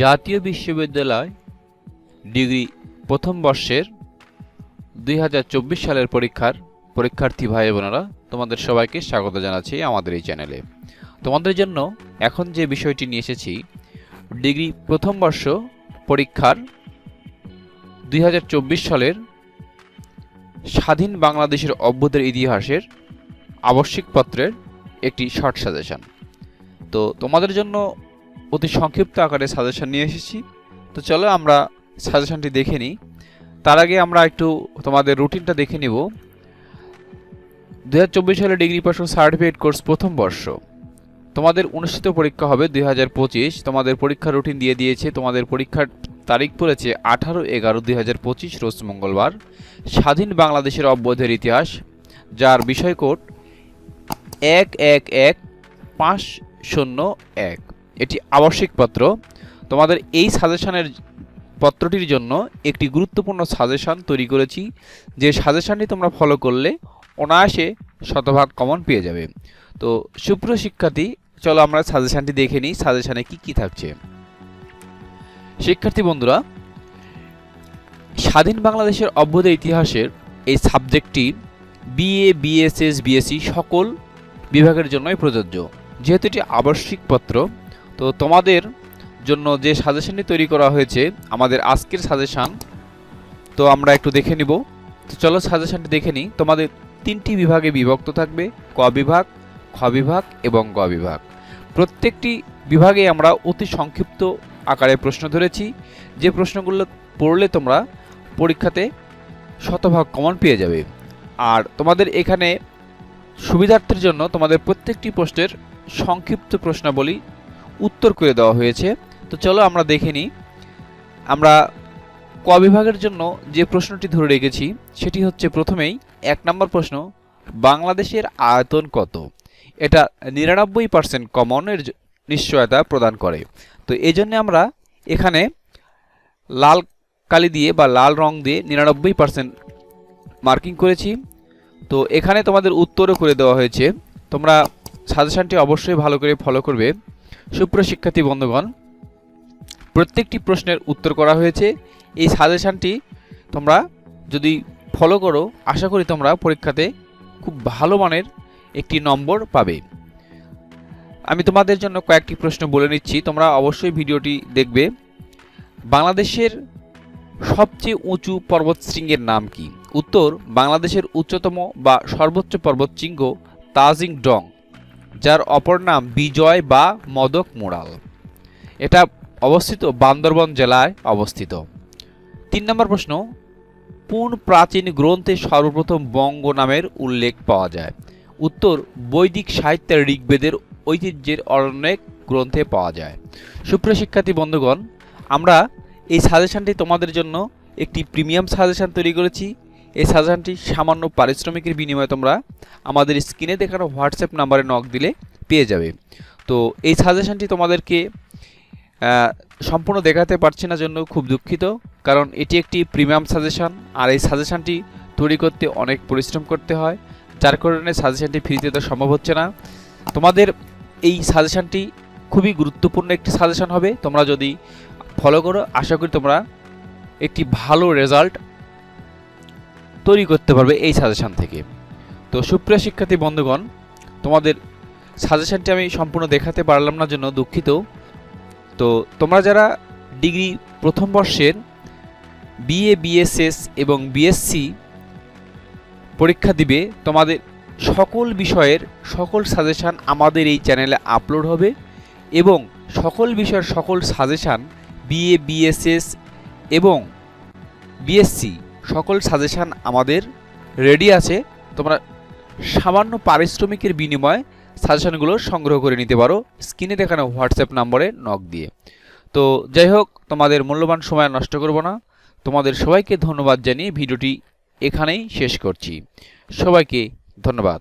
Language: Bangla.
জাতীয় বিশ্ববিদ্যালয় ডিগ্রি প্রথম বর্ষের দুই হাজার চব্বিশ সালের পরীক্ষার পরীক্ষার্থী ভাই বোনেরা, তোমাদের সবাইকে স্বাগত জানাচ্ছি আমাদের এই চ্যানেলে। তোমাদের জন্য এখন যে বিষয়টি নিয়ে এসেছি, ডিগ্রি প্রথম বর্ষ পরীক্ষার দুই হাজার চব্বিশ সালের স্বাধীন বাংলাদেশের অভ্যুদয়ের ইতিহাসের আবশ্যিক পত্রের একটি শর্ট সাজেশন। তো তোমাদের জন্য অতি সংক্ষিপ্ত আকারে সাজেশন নিয়ে এসেছি। তো চলো আমরা সাজেশনটি দেখে নিই। তার আগে আমরা একটু তোমাদের রুটিনটা দেখে নিব। দু সালে ডিগ্রি পাস সার্টিফিকেট কোর্স প্রথম বর্ষ। তোমাদের অনুষ্ঠিত পরীক্ষা হবে দুই হাজার পঁচিশ। তোমাদের পরীক্ষার রুটিন দিয়ে দিয়েছে। তোমাদের পরীক্ষার তারিখ পড়েছে আঠারো এগারো দুই হাজার পঁচিশ, রোজ মঙ্গলবার। স্বাধীন বাংলাদেশের অব্যধের ইতিহাস, যার বিষয় কোড এক এক এক পাঁচ শূন্য এক। এটি আবশ্যিক পত্র। তোমাদের এই সাজেশনের পত্রটির জন্য একটি গুরুত্বপূর্ণ সাজেশন তৈরি করেছি। যে সাজেশনটি তোমরা ফলো করলে অনায়াসে শতভাগ কমন পেয়ে যাবে। তো সুপ্রিয় শিক্ষার্থী, চলো আমরা সাজেশনটি দেখে নিই, সাজেশনে কি কি থাকছে। শিক্ষার্থী বন্ধুরা, স্বাধীন বাংলাদেশের অভ্যুদয় ইতিহাসের এই সাবজেক্টটি বিএ বিএসএস বিএসসি সকল বিভাগের জন্যই প্রযোজ্য। যেহেতু এটি আবশ্যিক পত্র তো তোমাদের জন্য যে সাজেশনটি তৈরি করা হয়েছে, আমাদের আজকের সাজেশান, তো আমরা একটু দেখে নিব। তো চলো সাজেশনটি দেখে নিই। তোমাদের তিনটি বিভাগে বিভক্ত থাকবে, ক বিভাগ, খ বিভাগ এবং গ বিভাগ। প্রত্যেকটি বিভাগে আমরা অতি সংক্ষিপ্ত আকারে প্রশ্ন ধরেছি। যে প্রশ্নগুলো পড়লে তোমরা পরীক্ষাতে শতভাগ কমন পেয়ে যাবে। আর তোমাদের এখানে সুবিধার্থের জন্য তোমাদের প্রত্যেকটি প্রশ্নের সংক্ষিপ্ত প্রশ্নাবলী উত্তর করে দেওয়া হয়েছে। তো চলো আমরা দেখে নিই। আমরা ক বিভাগের জন্য যে প্রশ্নটি ধরে রেখেছি, সেটি হচ্ছে প্রথমেই এক নম্বর প্রশ্ন, বাংলাদেশের আয়তন কত? এটা নিরানব্বই পার্সেন্ট কমনের নিশ্চয়তা প্রদান করে। তো এই জন্যে আমরা এখানে লাল কালি দিয়ে বা লাল রং দিয়ে নিরানব্বই পার্সেন্ট মার্কিং করেছি। তো এখানে তোমাদের উত্তরও করে দেওয়া হয়েছে। তোমরা সাজেশানটি অবশ্যই ভালো করে ফলো করবে। সুপ্রিয় শিক্ষার্থী বন্ধুগণ, প্রত্যেকটি প্রশ্নের উত্তর করা হয়েছে। এই সাজেশনটি তোমরা যদি ফলো করো, আশা করি তোমরা পরীক্ষাতে খুব ভালো মানের একটি নম্বর পাবে। আমি তোমাদের জন্য কয়েকটি প্রশ্ন বলে নিচ্ছি। তোমরা অবশ্যই ভিডিওটি দেখবে। বাংলাদেশের সবচেয়ে উঁচু পর্বতশৃঙ্গের নাম কি? উত্তর, বাংলাদেশের উচ্চতম বা সর্বোচ্চ পর্বতশৃঙ্গ তাজিং ডং যার অপর নাম বিজয় বা মদক মোড়াল। এটা অবস্থিত বান্দরবন জেলায় অবস্থিত। তিন নম্বর প্রশ্ন, কোন প্রাচীন গ্রন্থে সর্বপ্রথম বঙ্গ নামের উল্লেখ পাওয়া যায়? উত্তর, বৈদিক সাহিত্যের ঋগ্বেদের ঐতিহ্যের অনেক গ্রন্থে পাওয়া যায়। সুপ্রিয় শিক্ষার্থী বন্ধুগণ, আমরা এই সাজেশনটি তোমাদের জন্য একটি প্রিমিয়াম সাজেশন তৈরি করেছি। এই সাজেশনটি সামান্য পারিশ্রমিকের বিনিময়ে তোমরা আমাদের স্ক্রিনে দেখানো হোয়াটসঅ্যাপ নাম্বারে নক দিলে পেয়ে যাবে। তো এই সাজেশনটি তোমাদেরকে সম্পূর্ণ দেখাতে পারছি না জন্য খুব দুঃখিত, কারণ এটি একটি প্রিমিয়াম সাজেশন, আর এই সাজেশানটি তৈরি করতে অনেক পরিশ্রম করতে হয়। যার কারণে সাজেশানটি ফ্রিতে তো সম্ভব হচ্ছে না। তোমাদের এই সাজেশানটি খুবই গুরুত্বপূর্ণ একটি সাজেশান হবে। তোমরা যদি ফলো করো, আশা করি তোমরা একটি ভালো রেজাল্ট তৈরি করতে পারবে এই সাজেশান থেকে। তো সুপ্রিয় শিক্ষার্থী, বন্ধুগণ, তোমাদের সাজেশনটি আমি সম্পূর্ণ দেখাতে পারলাম না, জন্য দুঃখিত। তো তোমরা যারা ডিগ্রি প্রথম বর্ষের বিএ বিএসএস এবং বিএসসি পরীক্ষা দিবে, তোমাদের সকল বিষয়ের সকল সাজেশান আমাদের এই চ্যানেলে আপলোড হবে এবং সকল বিষয়ের সকল সাজেশান বিএ বিএসএস এবং বিএসসি সকল সাজেশান আমাদের রেডি আছে। তোমরা সামান্য পারিশ্রমিকের বিনিময়ে সাজেশানগুলো সংগ্রহ করে নিতে পারো। স্ক্রিনে দেখানো হোয়াটসঅ্যাপ নম্বরে নক দিয়ে। তো যাই হোক, তোমাদের মূল্যবান সময় নষ্ট করব না। তোমাদের সবাইকে ধন্যবাদ জানিয়ে ভিডিওটি এখানেই শেষ করছি। সবাইকে ধন্যবাদ।